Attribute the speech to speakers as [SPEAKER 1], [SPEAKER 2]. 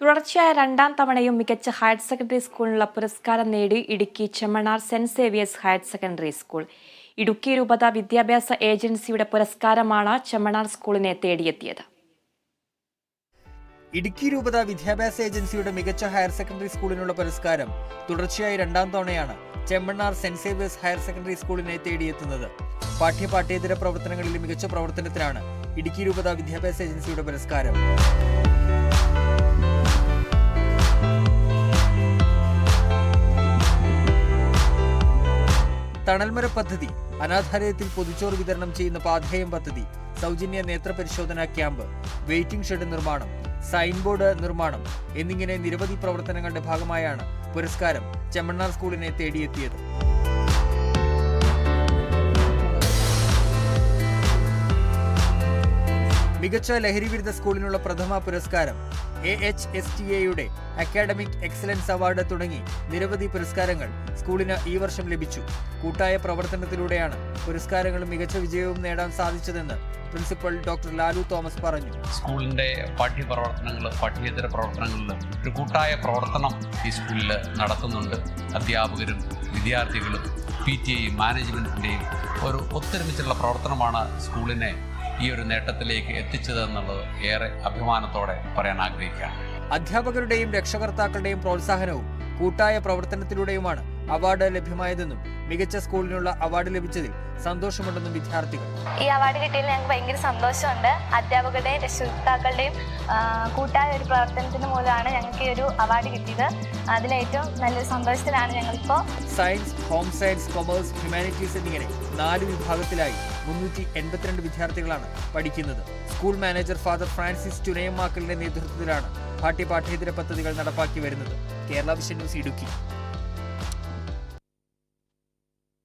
[SPEAKER 1] തുടർച്ചയായ രണ്ടാം തവണയും മികച്ച ഹയർ സെക്കൻഡറി സ്കൂളിനുള്ള പുരസ്കാരം നേടി Idukki Chemmannar saint Xavier's higher secondary school. Idukki രൂപത വിദ്യാഭ്യാസ ഏജൻസിയുടെ പുരസ്കാരമാണ് ചെമ്മണാർ സ്കൂളിനെ തേടിയെത്തിയത്.
[SPEAKER 2] ഇടുക്കി രൂപത വിദ്യാഭ്യാസ ഏജൻസിയുടെ മികച്ച ഹയർ സെക്കൻഡറി സ്കൂളിനുള്ള പുരസ്കാരം തുടർച്ചയായി രണ്ടാം തവണയാണ് Chemmannar saint Xavier's higher secondary സ്കൂളിനെ തേടിയെത്തുന്നത്. പാഠ്യ പാഠ്യേതര പ്രവർത്തനങ്ങളിൽ മികച്ച പ്രവർത്തനത്തിനാണ് ഇടുക്കി രൂപത വിദ്യാഭ്യാസ ഏജൻസിയുടെ പുരസ്കാരം. തണൽമര പദ്ധതി അനാഥാലയത്തിൽ പൊതിച്ചോറ് വിതരണം ചെയ്യുന്ന പാധേയം പദ്ധതി സൗജന്യ നേത്ര പരിശോധന ക്യാമ്പ് വെയിറ്റിംഗ് ഷെഡ് നിർമ്മാണം സൈൻ ബോർഡ് നിർമ്മാണം എന്നിങ്ങനെ നിരവധി പ്രവർത്തനങ്ങളുടെ ഭാഗമായാണ് പുരസ്കാരം ചെമ്മണ്ണാർ സ്കൂളിനെ തേടിയെത്തിയത്. മികച്ച ലഹരി വിരുദ്ധ സ്കൂളിനുള്ള പ്രഥമ പുരസ്കാരം എ എച്ച് എസ് ടി എയുടെ അക്കാഡമിക് എക്സലൻസ് അവാർഡ് തുടങ്ങി നിരവധി പുരസ്കാരങ്ങൾ സ്കൂളിന് ഈ വർഷം ലഭിച്ചു. കൂട്ടായ പ്രവർത്തനത്തിലൂടെയാണ് പുരസ്കാരങ്ങളും മികച്ച വിജയവും നേടാൻ സാധിച്ചതെന്ന് പ്രിൻസിപ്പൽ ഡോക്ടർ ലാലു തോമസ് പറഞ്ഞു.
[SPEAKER 3] സ്കൂളിന്റെ പാഠ്യപ്രവർത്തനങ്ങൾ പാഠ്യേതര പ്രവർത്തനങ്ങളിൽ ഒരു കൂട്ടായ പ്രവർത്തനം ഈ സ്കൂളിൽ നടത്തുന്നുണ്ട്. അധ്യാപകരും വിദ്യാർത്ഥികളും പി ടി ഐ മാനേജ്മെന്റിന്റെയും ഒരു ഒത്തൊരുമിച്ചുള്ള പ്രവർത്തനമാണ് സ്കൂളിനെ ഈ ഒരു നേട്ടത്തിലേക്ക് എത്തിച്ചതെന്നുള്ളത് ഏറെ അഭിമാനത്തോടെ പറയാൻ ആഗ്രഹിക്കുകയാണ്.
[SPEAKER 2] അധ്യാപകരുടെയും രക്ഷകർത്താക്കളുടെയും പ്രോത്സാഹനവും കൂട്ടായ പ്രവർത്തനത്തിലൂടെയുമാണ് അവാർഡ് ലഭ്യമായതെന്നും മികച്ച സ്കൂളിനുള്ള അവാർഡ് ലഭിച്ചതിൽ സന്തോഷമുണ്ടെന്നും വിദ്യാർത്ഥികൾ.
[SPEAKER 4] ഈ അവാർഡ് കിട്ടിയതിൽ ഞങ്ങൾക്ക് ഭയങ്കര സന്തോഷമുണ്ട്. അധ്യാപകരുടെയും രക്ഷിതാക്കളുടെയും കൂട്ടായ ഒരു പ്രവർത്തനത്തിന് മൂലമാണ് ഞങ്ങൾക്ക് ഈ ഒരു അവാർഡ് കിട്ടിയത്. അതിലേറ്റവും നല്ലൊരു സന്തോഷത്തിലാണ് ഞങ്ങളിപ്പോൾ
[SPEAKER 2] science home science commerce humanities എന്നിങ്ങനെ നാല് വിഭാഗത്തിലായി മുന്നൂറ്റി എൺപത്തിരണ്ട് വിദ്യാർത്ഥികളാണ് പഠിക്കുന്നത്. സ്കൂൾ മാനേജർ ഫാദർ ഫ്രാൻസിസ് ചുനയമാക്കലിന്റെ നേതൃത്വത്തിലാണ് പാഠ്യപാഠ്യേതര പദ്ധതികൾ നടപ്പാക്കി വരുന്നത്. Kerala vision news Idukki.